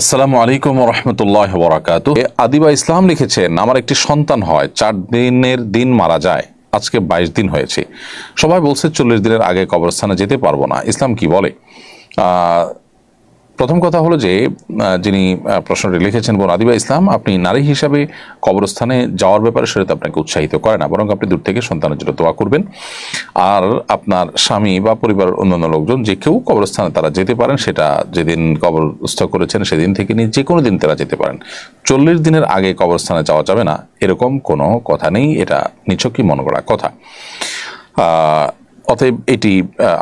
আসসালামু আলাইকুম রহমতুল্লাহ বরাকাত আদিবা ইসলাম লিখেছেন, আমার একটি সন্তান হয়, চার দিনের দিন মারা যায়, আজকে বাইশ দিন হয়েছে। সবাই বলছে, চল্লিশ দিনের আগে কবরস্থানে যেতে পারব না। ইসলাম কি বলে? প্রথম কথা হলো যে যিনি প্রশ্নটি লিখেছেন বোন আদিবা ইসলাম, আপনি নারী হিসাবে কবরস্থানে যাওয়ার ব্যাপারে সেটা আপনাকে উৎসাহিত করে না, বরং আপনি দূর থেকে সন্তানের জন্য দোয়া করবেন। আর আপনার স্বামী বা পরিবারের অন্যান্য লোকজন, যে কেউ কবরস্থানে তারা যেতে পারেন, সেটা যেদিন কবরস্থ করেছেন, সেদিন থেকে নিয়ে যে কোনো দিন তারা যেতে পারেন। চল্লিশ দিনের আগে কবরস্থানে যাওয়া যাবে না, এরকম কোনো কথা নেই, এটা নিছকই মনে করা কথা অতএব এটি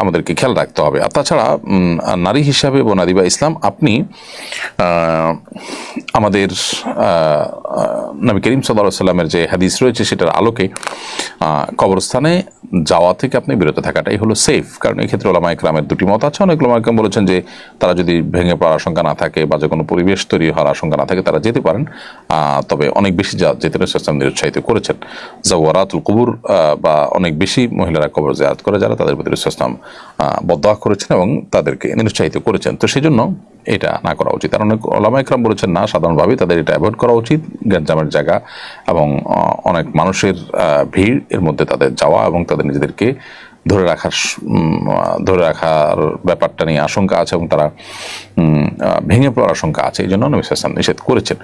আমাদেরকে খেয়াল রাখতে হবে। আর তাছাড়া নারী হিসাবে বনাদি বা ইসলাম, আপনি আমাদের নবী করিম সাল্লাহ সাল্লামের যে হাদিস রয়েছে, সেটার আলোকে কবরস্থানে যাওয়া থেকে আপনি বিরত থাকাটাই হলো সেফ কারণ এই ক্ষেত্রে ওলামা ইকরামের দুটি মত আছে। অনেক ওলামা ইকরাম বলেছেন যে তারা যদি ভেঙে পড়ার আশঙ্কা না থাকে বা যে কোনো পরিবেশ তৈরি হওয়ার আশঙ্কা না থাকে, তারা যেতে পারেন। তবে অনেক বেশি যা যেতে ইসলাম নিরুৎসাহিত করেছেন। জাওয়ারাতুল কবুর বা অনেক বেশি মহিলারা কবর জায়াত করে যারা তাদের প্রতি ইসলাম বদয়া করেছেন এবং তাদেরকে নিরুৎসাহিত করেছেন। তো সেই জন্য এটা না করা উচিত। আর অনেক ওলামা ইকরাম বলেছেন, না, সাধারণভাবে তাদের এটা অ্যাভয়েড করা উচিত গ্যাঞ্জামের জায়গা এবং অনেক মানুষের ভিড় এর মধ্যে তাদের যাওয়া এবং তাদের নিজেদেরকে ধরে রাখার ধরে রাখার ব্যাপারটা নিয়ে আশঙ্কা আছে এবং তারা ভেঙে পড়ার আশঙ্কা আছে। এই জন্য নবী নিষেধ করেছেন।